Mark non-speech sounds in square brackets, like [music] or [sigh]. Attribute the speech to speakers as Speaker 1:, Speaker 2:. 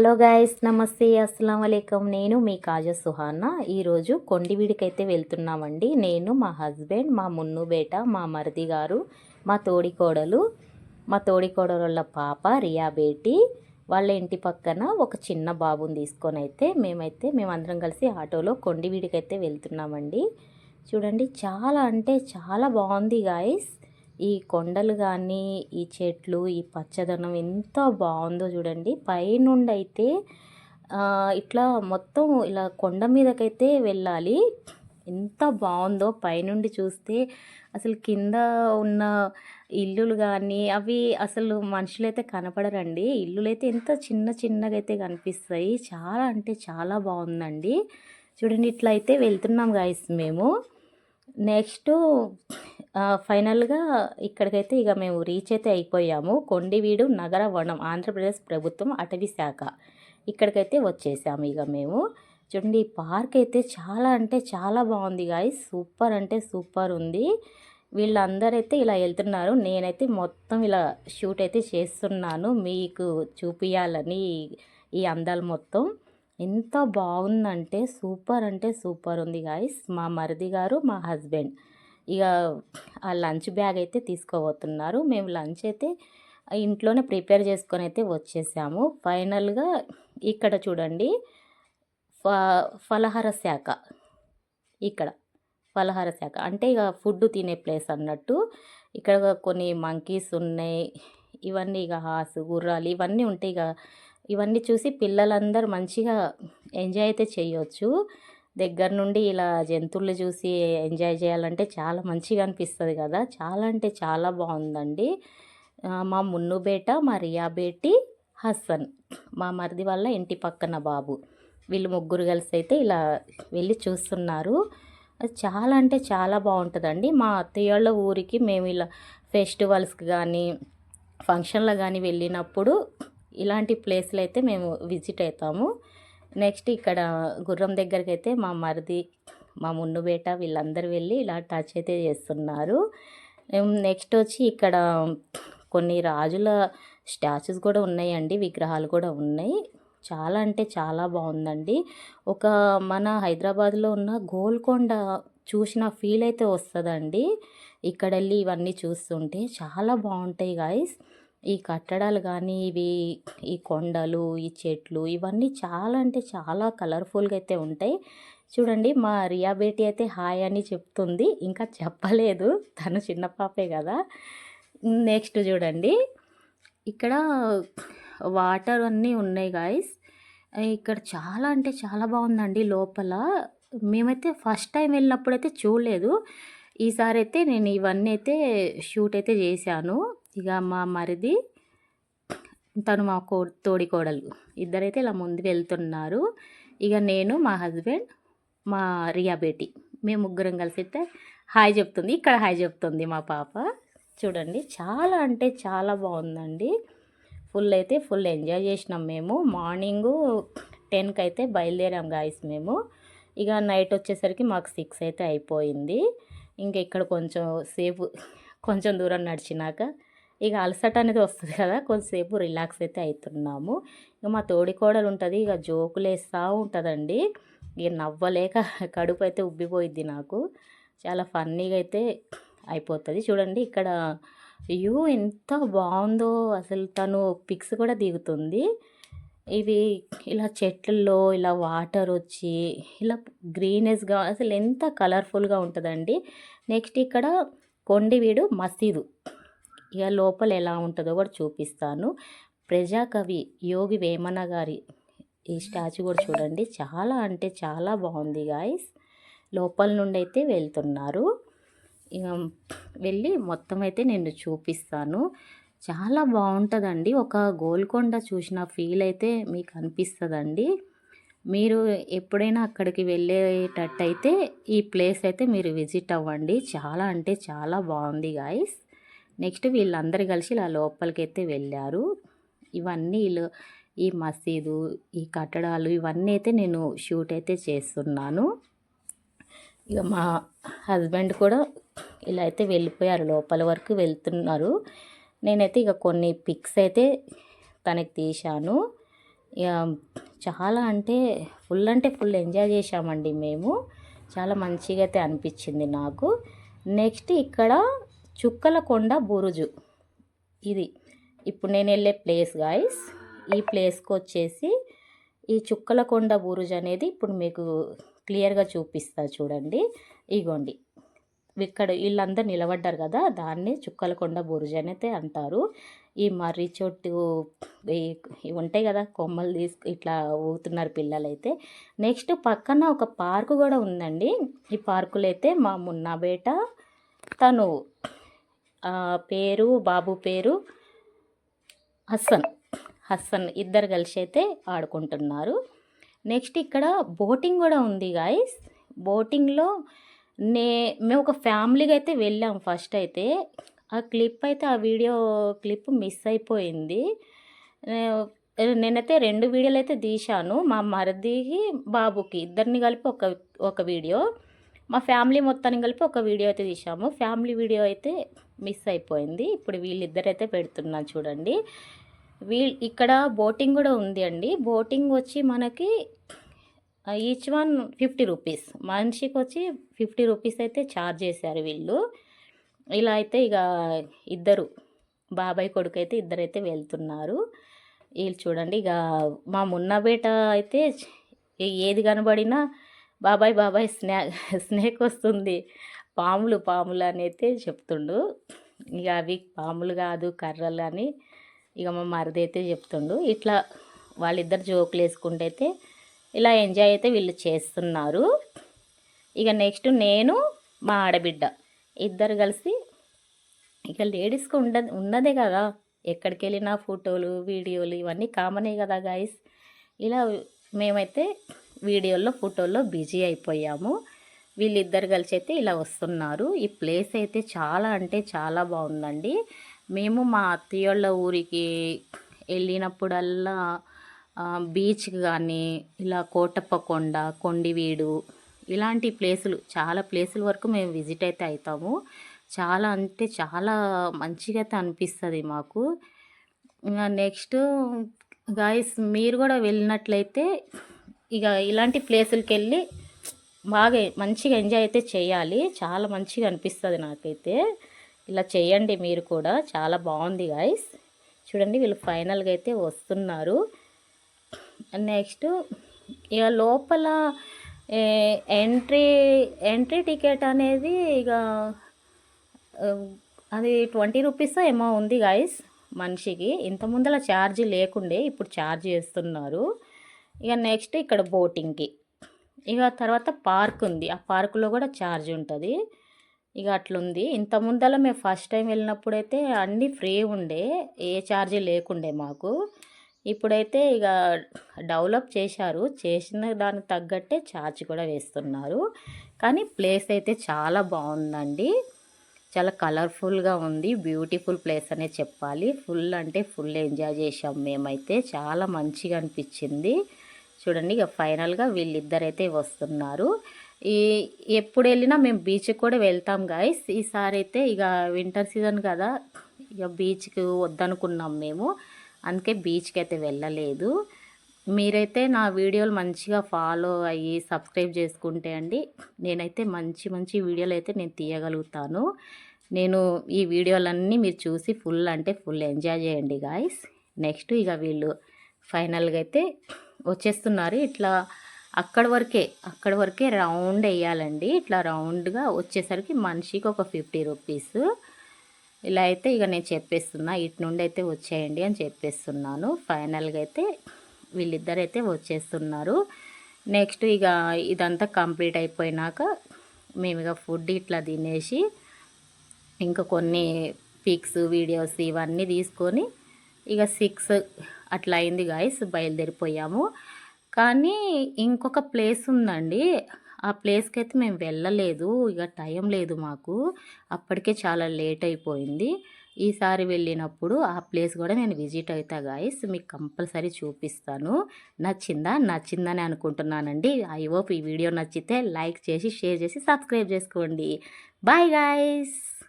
Speaker 1: Hello guys నమస్తే అస్సలం అయికం నేను మీ కాజా సుహానా. ఈరోజు కొండివీడికైతే వెళ్తున్నామండి. నేను మా హస్బెండ్ మా మున్ను బేట మా మరిది గారు మా తోడికోడలు మా తోడికోడలు వాళ్ళ పాప రియా బేటి వాళ్ళ ఇంటి పక్కన ఒక చిన్న బాబుని తీసుకొని అయితే మేమైతే మేమందరం కలిసి ఆటోలో కొండివీడికైతే వెళ్తున్నామండి. చూడండి చాలా అంటే చాలా బాగుంది గాయస్. ఈ కొండలు కానీ ఈ చెట్లు ఈ పచ్చదనం ఎంత బాగుందో చూడండి. పైనుండి అయితే ఇట్లా మొత్తం ఇలా కొండ మీదకైతే వెళ్ళాలి. ఎంత బాగుందో పైనుండి చూస్తే అసలు కింద ఉన్న ఇల్లులు కానీ అవి అసలు మనుషులైతే కనపడరండి. ఇల్లులైతే ఎంత చిన్న చిన్నగా అయితే కనిపిస్తాయి. చాలా అంటే చాలా బాగుందండి. చూడండి ఇట్లా అయితే వెళ్తున్నాం గాయస్ మేము. నెక్స్ట్ ఫైనల్గా ఇక్కడికైతే ఇక మేము రీచ్ అయితే అయిపోయాము. కొండివీడు నగర వనం ఆంధ్రప్రదేశ్ ప్రభుత్వం అటవీ శాఖ ఇక్కడికైతే వచ్చేసాము ఇక మేము. చూడండి ఈ పార్క్ అయితే చాలా అంటే చాలా బాగుంది గాయస్ సూపర్ అంటే సూపర్ ఉంది. వీళ్ళందరైతే ఇలా వెళ్తున్నారు. నేనైతే మొత్తం ఇలా షూట్ అయితే చేస్తున్నాను. మీకు చూపించాలని ఈ అందాలు మొత్తం. ఎంత బాగుందంటే సూపర్ అంటే సూపర్ ఉంది గాయస్ మా మరిది గారు మా హస్బెండ్. ఇక ఆ లంచ్ బ్యాగ్ అయితే తీసుకోబోతున్నారు. మేము లంచ్ అయితే ఇంట్లోనే ప్రిపేర్ చేసుకొని అయితే వచ్చేసాము. ఫైనల్గా ఇక్కడ చూడండి. ఫ ఫలహార శాఖ. ఇక్కడ ఫలహార శాఖ. అంటే ఇక ఫుడ్ తినే ప్లేస్ అన్నట్టు. ఇక్కడ కొన్ని మంకీస్ ఉన్నాయి. ఇవన్నీ ఇక హాస్ గుర్రాలు ఇవన్నీ ఉంటాయి ఇక ఇవన్నీ చూసి పిల్లలందరూ మంచిగా ఎంజాయ్ అయితే చేయొచ్చు. దగ్గర నుండి ఇలా జంతువులు చూసి ఎంజాయ్ చేయాలంటే చాలా మంచిగా అనిపిస్తుంది కదా. చాలా అంటే చాలా బాగుందండి. మా మున్ను బేట మా రియా బేటి హసన్ మా మరిది వాళ్ళ ఇంటి పక్కన బాబు. వీళ్ళు ముగ్గురు కలిసి అయితే ఇలా వెళ్ళి చూస్తున్నారు. అది చాలా అంటే చాలా బాగుంటుందండి. మా అత్తయ్య వాళ్ళ ఊరికి మేము ఇలా ఫెస్టివల్స్కి కానీ ఫంక్షన్లో కానీ వెళ్ళినప్పుడు ఇలాంటి ప్లేస్లు అయితే మేము విజిట్ అవుతాము. నెక్స్ట్ ఇక్కడ గుర్రం దగ్గరికి అయితే మా మరిది మా మున్ను బేట వీళ్ళందరూ వెళ్ళి ఇలా టచ్ అయితే చేస్తున్నారు. నెక్స్ట్ వచ్చి ఇక్కడ కొన్ని రాజుల స్టాచ్యూస్ కూడా ఉన్నాయండి విగ్రహాలు కూడా ఉన్నాయి. చాలా అంటే చాలా బాగుందండి. ఒక మన హైదరాబాద్లో ఉన్న గోల్కొండ చూసిన ఫీల్ అయితే వస్తుందండి. ఇక్కడ వెళ్ళి ఇవన్నీ చూస్తుంటే చాలా బాగుంటాయి గాయస్ ఈ కట్టడాలు కానీ ఇవి ఈ కొండలు ఈ చెట్లు ఇవన్నీ చాలా అంటే చాలా కలర్ఫుల్గా అయితే ఉంటాయి. చూడండి మా రియా బేటీ అయితే హాయ్ అని చెప్తుంది. ఇంకా చెప్పలేదు. తను చిన్న పాపే కదా. నెక్స్ట్ చూడండి. ఇక్కడ వాటర్ అన్నీ ఉన్నాయి గాయస్. ఇక్కడ చాలా అంటే చాలా బాగుందండి లోపల. మేమైతే ఫస్ట్ టైం వెళ్ళినప్పుడు అయితే చూడలేదు. ఈసారి అయితే నేను ఇవన్నీ అయితే షూట్ అయితే చేశాను. ఇక మా మరిది తను మా కో తోడి కోడలు. ఇద్దరైతే ఇలా ముందు వెళ్తున్నారు. ఇక నేను మా హస్బెండ్ మా రియా బేటి. మేము ముగ్గురం కలిసి అయితే హాయ్ చెప్తుంది. ఇక్కడ హాయ్ చెప్తుంది మా పాప. చూడండి చాలా అంటే చాలా బాగుందండి. ఫుల్ అయితే ఫుల్ ఎంజాయ్ చేసినాం మేము. మార్నింగు టెన్కి అయితే బయలుదేరాం గాయస్ మేము. ఇక నైట్ వచ్చేసరికి మాకు సిక్స్ అయితే అయిపోయింది. ఇంకా ఇక్కడ కొంచెం సేపు కొంచెం దూరం నడిచినాక ఇక అలసట అనేది వస్తుంది కదా కొంచెంసేపు రిలాక్స్ అయితే అవుతున్నాము ఇక మా తోడికోడలు ఉంటుంది ఇక జోకులు వేస్తూ ఉంటుందండి. ఇక నవ్వలేక [laughs] కడుపు అయితే ఉబ్బిపోయిద్ది నాకు. చాలా ఫన్నీగా అయితే అయిపోతుంది. చూడండి ఇక్కడ వ్యూ ఎంత బాగుందో అసలు తను పిక్స్ కూడా దిగుతుంది. ఇవి ఇలా చెట్లలో ఇలా వాటర్ వచ్చి ఇలా గ్రీనెస్గా అసలు ఎంత కలర్ఫుల్గా ఉంటుందండి. నెక్స్ట్ ఇక్కడ కొండివీడు మసీదు. ఇక లోపల ఎలా ఉంటుందో కూడా చూపిస్తాను. ప్రజాకవి యోగి వేమన గారి ఈ స్టాచ్యూ కూడా చూడండి. చాలా అంటే చాలా బాగుంది గాయస్. లోపల నుండి అయితే వెళ్తున్నారు. ఇక వెళ్ళి మొత్తం అయితే నేను చూపిస్తాను. చాలా బాగుంటుందండి. ఒక గోల్కొండ చూసిన ఫీల్ అయితే మీకు అనిపిస్తుందండి. మీరు ఎప్పుడైనా అక్కడికి వెళ్ళేటట్టయితే ఈ ప్లేస్ అయితే మీరు విజిట్ అవ్వండి. చాలా అంటే చాలా బాగుంది గాయస్. నెక్స్ట్ వీళ్ళందరూ కలిసి ఇలా లోపలికైతే వెళ్ళారు. ఇవన్నీ వీళ్ళు ఈ మసీదు ఈ కట్టడాలు ఇవన్నీ అయితే నేను షూట్ అయితే చేస్తున్నాను. ఇక మా హస్బెండ్ కూడా ఇలా అయితే వెళ్ళిపోయారు లోపల వరకు వెళ్తున్నారు. నేనైతే ఇక కొన్ని పిక్స్ అయితే తనకి తీశాను. ఇక చాలా అంటే ఫుల్ అంటే ఫుల్ ఎంజాయ్ చేశామండి మేము. చాలా మంచిగా అయితే అనిపించింది నాకు. నెక్స్ట్ ఇక్కడ చుక్కల కొండ బురుజు. ఇది. ఇప్పుడు నేను వెళ్ళే ప్లేస్ గాయస్ ఈ ప్లేస్కి వచ్చేసి ఈ చుక్కల కొండ బురుజు అనేది ఇప్పుడు మీకు క్లియర్గా చూపిస్తా చూడండి. ఇగోండి. ఇక్కడ వీళ్ళందరూ నిలబడ్డారు కదా దాన్ని చుక్కల కొండ బురుజు అనేది అంటారు. ఈ మర్రి చెట్టు ఈ- ఇవి ఉంటాయి కదా కొమ్మలు తీసుకు ఇట్లా ఊగుతున్నారు పిల్లలైతే. నెక్స్ట్ పక్కన ఒక పార్కు కూడా ఉందండి. ఈ పార్కులో అయితే మా మున్నాబేట తను పేరు బాబు పేరు హస్సన్. హస్సన్ ఇద్దరు కలిసి అయితే ఆడుకుంటున్నారు. నెక్స్ట్ ఇక్కడ బోటింగ్ కూడా ఉంది గాయస్ బోటింగ్లో నే మేము ఒక ఫ్యామిలీగా అయితే వెళ్ళాం ఫస్ట్ అయితే. ఆ క్లిప్ అయితే ఆ వీడియో క్లిప్ మిస్ అయిపోయింది. నేనైతే రెండు వీడియోలు అయితే తీశాను. మా మరిదికి బాబుకి. ఇద్దరిని కలిపి ఒక ఒక వీడియో. మా ఫ్యామిలీ మొత్తాన్ని కలిపి ఒక వీడియో అయితే తీసాము ఫ్యామిలీ వీడియో అయితే మిస్ అయిపోయింది. ఇప్పుడు వీళ్ళిద్దరైతే పెడుతున్నాను చూడండి. వీ ఇక్కడ బోటింగ్ కూడా ఉంది అండి. బోటింగ్ వచ్చి మనకి ఈచ్ వన్ ఫిఫ్టీ రూపీస్ మనిషికి వచ్చి ఫిఫ్టీ రూపీస్ అయితే ఛార్జ్ చేశారు వీళ్ళు. ఇలా అయితే ఇక ఇద్దరు బాబాయ్ కొడుకు అయితే ఇద్దరైతే వెళ్తున్నారు. వీళ్ళు చూడండి ఇక మా మున్నబేట అయితే ఏది కనబడినా బాబాయ్ బాబాయ్ స్నే స్నేక్ వస్తుంది పాములు పాములు అని అయితే చెప్తుండు. ఇక అవి పాములు కాదు కర్రలు అని ఇక మా మరిది అయితే చెప్తుండు. ఇట్లా వాళ్ళిద్దరు జోకులు వేసుకుంటే అయితే ఇలా ఎంజాయ్ అయితే వీళ్ళు చేస్తున్నారు. ఇక నెక్స్ట్ నేను మా ఆడబిడ్డ ఇద్దరు కలిసి ఇక లేడీస్కి ఉండ ఉన్నదే కదా. ఎక్కడికి వెళ్ళినా ఫోటోలు వీడియోలు ఇవన్నీ కామనే కదా గాయస్ ఇలా మేమైతే వీడియోల్లో ఫోటోల్లో బిజీ అయిపోయాము. వీళ్ళిద్దరు కలిసి అయితే ఇలా వస్తున్నారు. ఈ ప్లేస్ అయితే చాలా అంటే చాలా బాగుందండి. మేము మా అత్తయ్యోళ్ళ ఊరికి వెళ్ళినప్పుడల్లా బీచ్ కానీ ఇలా కోటప్పకొండ కొండివీడు ఇలాంటి ప్లేసులు చాలా ప్లేసుల వరకు మేము విజిట్ అయితే అవుతాము చాలా అంటే చాలా మంచిగా అయితే అనిపిస్తుంది మాకు. నెక్స్ట్ గాయస్ మీరు కూడా వెళ్ళినట్లయితే ఇక ఇలాంటి ప్లేసులకి వెళ్ళి బాగా మంచిగా ఎంజాయ్ అయితే చేయాలి. చాలా మంచిగా అనిపిస్తుంది నాకైతే. ఇలా చేయండి మీరు కూడా. చాలా బాగుంది గాయస్ చూడండి వీళ్ళు ఫైనల్గా అయితే వస్తున్నారు. నెక్స్ట్ ఇక లోపల ఎంట్రీ ఎంట్రీ టికెట్ అనేది ఇక అది ట్వంటీ రూపీస్ ఏమో ఉంది గాయస్ మనిషికి. ఇంత ముందల ఛార్జ్ లేకుండే ఇప్పుడు ఛార్జ్ చేస్తున్నారు. ఇక నెక్స్ట్ ఇక్కడ బోటింగ్కి ఇక తర్వాత పార్క్ ఉంది. ఆ పార్కులో కూడా ఛార్జ్ ఉంటుంది. ఇక అట్లుంది. ఇంత ముందల మేము ఫస్ట్ టైం వెళ్ళినప్పుడైతే అన్నీ ఫ్రీ ఉండే. ఏ ఛార్జ్ లేకుండే మాకు. ఇప్పుడైతే ఇక డెవలప్ చేశారు. చేసిన దానికి తగ్గట్టే ఛార్జ్ కూడా వేస్తున్నారు. కానీ ప్లేస్ అయితే చాలా బాగుందండి. చాలా కలర్ఫుల్గా ఉంది. బ్యూటిఫుల్ ప్లేస్ అనే చెప్పాలి. ఫుల్ అంటే ఫుల్ ఎంజాయ్ చేసాం మేమైతే. చాలా మంచిగా అనిపించింది. చూడండి ఇక ఫైనల్గా వీళ్ళిద్దరైతే వస్తున్నారు. ఈ ఎప్పుడు వెళ్ళినా మేము బీచ్కి కూడా వెళ్తాం గాయస్. ఈసారి అయితే ఇక వింటర్ సీజన్ కదా ఇక బీచ్కి వద్దనుకున్నాం మేము. అందుకే బీచ్కి అయితే వెళ్ళలేదు. మీరైతే నా వీడియోలు మంచిగా ఫాలో అయ్యి సబ్స్క్రైబ్ చేసుకుంటే అండి నేనైతే మంచి మంచి వీడియోలు అయితే నేను తీయగలుగుతాను. నేను ఈ వీడియోలన్నీ మీరు చూసి ఫుల్ అంటే ఫుల్ ఎంజాయ్ చేయండి గాయస్. నెక్స్ట్ ఇక వీళ్ళు ఫైనల్గా అయితే వచ్చేస్తున్నారు. ఇట్లా అక్కడ వరకే అక్కడ వరకే రౌండ్ వేయాలండి. ఇట్లా రౌండ్గా వచ్చేసరికి మనిషికి ఒక ఫిఫ్టీ రూపీస్. ఇలా అయితే ఇక నేను చెప్పేస్తున్నా ఇటు నుండి అయితే వచ్చేయండి అని చెప్పేస్తున్నాను. ఫైనల్గా అయితే వీళ్ళిద్దరు అయితే వచ్చేస్తున్నారు. నెక్స్ట్ ఇక ఇదంతా కంప్లీట్ అయిపోయినాక మేము ఇక ఫుడ్ ఇట్లా తినేసి ఇంకా కొన్ని పిక్స్ వీడియోస్ ఇవన్నీ తీసుకొని ఇక సిక్స్ అట్లా అయింది గాయస్ బయలుదేరిపోయాము. కానీ ఇంకొక ప్లేస్ ఉందండి. ఆ ప్లేస్కి అయితే మేము వెళ్ళలేదు ఇక టైం లేదు మాకు. అప్పటికే చాలా లేట్ అయిపోయింది. ఈసారి వెళ్ళినప్పుడు ఆ ప్లేస్ కూడా నేను విజిట్ అవుతా గాయస్ మీకు కంపల్సరీ చూపిస్తాను. నచ్చిందా? నచ్చిందని అనుకుంటున్నానండి. ఐ హోప్ ఈ వీడియో నచ్చితే లైక్ చేసి షేర్ చేసి సబ్స్క్రైబ్ చేసుకోండి. Bye guys